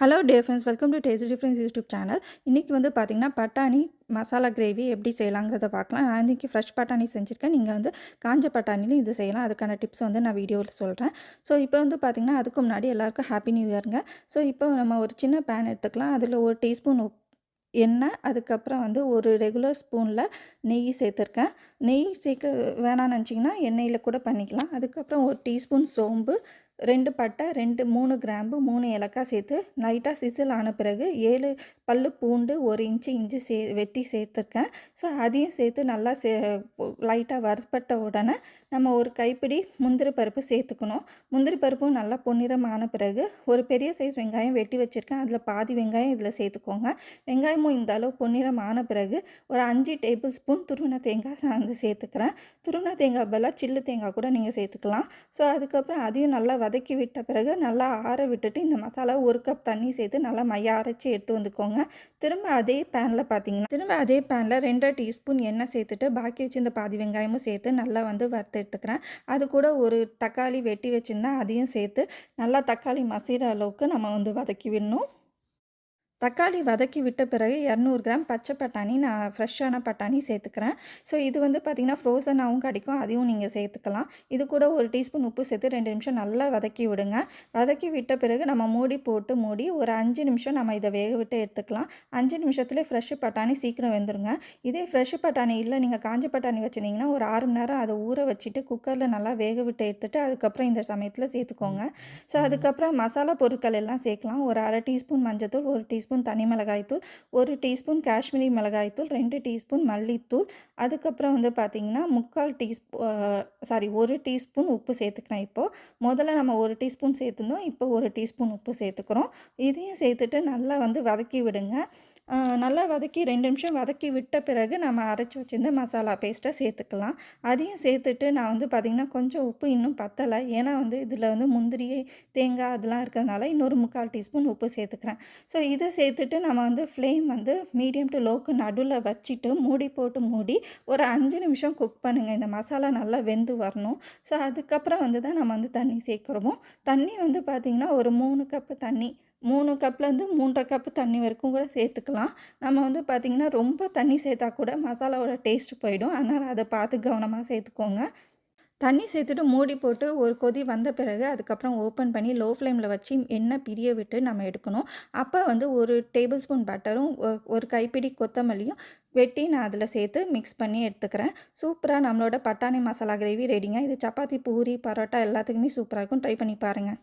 Hello dear friends welcome to taste difference YouTube channel இன்றைக்கி வந்து பார்த்திங்கன்னா பட்டாணி மசாலா கிரேவி எப்படி செய்யலாங்கிறத பார்க்கலாம். நான் இன்றைக்கி ஃப்ரெஷ் பட்டாணி செஞ்சுருக்கேன். நீங்கள் வந்து காஞ்ச பட்டாணிலையும் இது செய்யலாம். அதுக்கான டிப்ஸ் வந்து நான் வீடியோவில் சொல்கிறேன் ஸோ இப்போ வந்து பார்த்திங்கன்னா அதுக்கு முன்னாடி எல்லாருக்கும் ஹாப்பி நியூ இயருங்க ஸோ இப்போ நம்ம ஒரு சின்ன பேன் எடுத்துக்கலாம். அதில் ஒரு டீஸ்பூன் உப் எண்ணெய் அதுக்கப்புறம் வந்து ஒரு ரெகுலர் ஸ்பூனில் நெய் சேர்த்துருக்கேன். நெய் சேர்க்க வேணாம்னு நினச்சிங்கன்னா எண்ணெயில் கூட பண்ணிக்கலாம். அதுக்கப்புறம் ஒரு டீஸ்பூன் சோம்பு ரெண்டு பட்டை ரெண்டு மூணு கிராம்பு மூணு ஏலக்காய் சேர்த்து லைட்டாக சிசில் ஆன பிறகு ஏழு பல் பூண்டு ஒரு இன்ச்சு இஞ்சி சே வெட்டி சேர்த்துருக்கேன். ஸோ அதையும் சேர்த்து நல்லா சே லைட்டாக வறுப்பட்ட உடனே நம்ம ஒரு கைப்பிடி முந்திரி பருப்பு சேர்த்துக்கணும். முந்திரி பருப்பும் நல்லா பொன்னிறம் ஆன பிறகு ஒரு பெரிய சைஸ் வெங்காயம் வெட்டி வச்சுருக்கேன். அதில் பாதி வெங்காயம் இதில் சேர்த்துக்கோங்க. வெங்காயமும் இந்த அளவு பொன்னிறம் ஆன பிறகு ஒரு அஞ்சு டேபிள் ஸ்பூன் துருவின தேங்காய் நான் வந்து சேர்த்துக்கிறேன். துருவின தேங்காய் பதிலாக சில்லு தேங்காய் கூட நீங்கள் சேர்த்துக்கலாம். ஸோ அதுக்கப்புறம் அதையும் நல்லா வதக்கி விட்ட பிறகு நல்லா ஆற விட்டுட்டு இந்த மசாலா ஒரு கப் தண்ணி சேர்த்து நல்லா மைய அரைச்சி எடுத்து வந்துக்கோங்க. திரும்ப அதே பேனில் பார்த்தீங்கன்னா திரும்ப அதே பேனில் ரெண்டரை டீஸ்பூன் எண்ணெய் சேர்த்துட்டு பாக்கி வச்சு இந்த பாதி வெங்காயமும் சேர்த்து நல்லா வந்து வறுத்து எடுத்துக்கிறேன். அது கூட ஒரு தக்காளி வெட்டி வச்சுருந்தா அதையும் சேர்த்து நல்லா தக்காளி மசிகிற அளவுக்கு நம்ம வந்து வதக்கி விடணும். தக்காளி வதக்கி விட்ட பிறகு இரநூறு கிராம் பச்சை பட்டாணி நான் ஃப்ரெஷ்ஷான பட்டாணி சேர்த்துக்கிறேன். ஸோ இது வந்து பார்த்திங்கன்னா ஃப்ரோசனாகவும் கிடைக்கும் அதையும் நீங்கள் சேர்த்துக்கலாம். இது கூட ஒரு டீஸ்பூன் உப்பு சேர்த்து ரெண்டு நிமிஷம் நல்லா வதக்கி விடுங்க. வதக்கி விட்ட பிறகு நம்ம மூடி போட்டு மூடி ஒரு அஞ்சு நிமிஷம் நம்ம இதை வேக விட்டு எடுத்துக்கலாம். அஞ்சு நிமிஷத்துலேயே ஃப்ரெஷ்ஷு பட்டாணி சீக்கிரம் வெந்துருங்க. இதே ஃப்ரெஷ்ஷு பட்டாணி இல்லை நீங்கள் காஞ்ச பட்டாணி வச்சுருந்தீங்கன்னா ஒரு ஆறு மணி நேரம் அதை ஊற வச்சுட்டு குக்கரில் நல்லா வேக விட்டு எடுத்துட்டு அதுக்கப்புறம் இந்த சமயத்தில் சேர்த்துக்கோங்க. ஸோ அதுக்கப்புறம் மசாலா பொருட்கள் எல்லாம் சேர்க்கலாம். ஒரு அரை டீஸ்பூன் மஞ்சத்தூள் ஒரு டீஸ்பூன் டீஸ்பூன் தனி மிளகாய்த்தூள் ஒரு டீஸ்பூன் காஷ்மீரி மிளகாய்த்தூள் ரெண்டு டீஸ்பூன் மல்லித்தூள். அதுக்கப்புறம் வந்து பார்த்திங்கன்னா முக்கால் டீஸ்பூ சாரி ஒரு டீஸ்பூன் உப்பு சேர்த்துக்கிறேன் இப்போது முதல்ல நம்ம ஒரு டீஸ்பூன் சேர்த்துருந்தோம் இப்போ ஒரு டீஸ்பூன் உப்பு சேர்த்துக்கிறோம். இதையும் சேர்த்துட்டு நல்லா வந்து வதக்கி விடுங்க. நல்லா வதக்கி ரெண்டு நிமிஷம் வதக்கி விட்ட பிறகு நம்ம அரைச்சி வச்சுருந்த மசாலா பேஸ்ட்டை சேர்த்துக்கலாம். அதையும் சேர்த்துட்டு நான் வந்து பார்த்திங்கன்னா கொஞ்சம் உப்பு இன்னும் பத்தலை. ஏன்னா வந்து இதில் வந்து முந்திரி தேங்காய் அதெல்லாம் இருக்கிறதுனால இன்னொரு முக்கால் டீஸ்பூன் உப்பு சேர்த்துக்கிறேன். ஸோ இதை சேர்த்துட்டு நம்ம வந்து ஃப்ளேம் வந்து மீடியம் டு லோக்கு நடுவில் வச்சுட்டு மூடி போட்டு மூடி ஒரு அஞ்சு நிமிஷம் குக் பண்ணுங்கள் இந்த மசாலா நல்லா வெந்து வரணும். ஸோ அதுக்கப்புறம் வந்து தான் நம்ம வந்து தண்ணி சேர்க்குறோமோ? தண்ணி வந்து பார்த்திங்கன்னா ஒரு மூணு கப்பு தண்ணி. மூணு கப்லேருந்து மூன்றரை கப்பு தண்ணி வரைக்கும் கூட சேர்த்துக்கலாம். நம்ம வந்து பார்த்திங்கன்னா ரொம்ப தண்ணி சேர்த்தா கூட மசாலாவோட டேஸ்ட் போயிடும். அதனால் அதை பார்த்து கவனமாக சேர்த்துக்கோங்க. தண்ணி சேர்த்துட்டு மூடி போட்டு ஒரு கொதி வந்த பிறகு அதுக்கப்புறம் ஓப்பன் பண்ணி லோ ஃப்ளேமில் வச்சு எண்ணெய் பிரிய விட்டு நம்ம எடுக்கணும். அப்போ வந்து ஒரு டேபிள் ஸ்பூன் பட்டரும் ஒரு கைப்பிடி கொத்தமல்லியும் வெட்டி நான் அதில் சேர்த்து மிக்ஸ் பண்ணி எடுத்துக்கிறேன். சூப்பராக நம்மளோட பட்டாணி மசாலா கிரேவி ரெடிங்க. இது சப்பாத்தி பூரி பரோட்டா எல்லாத்துக்குமே சூப்பராக இருக்கும். ட்ரை பண்ணி பாருங்கள்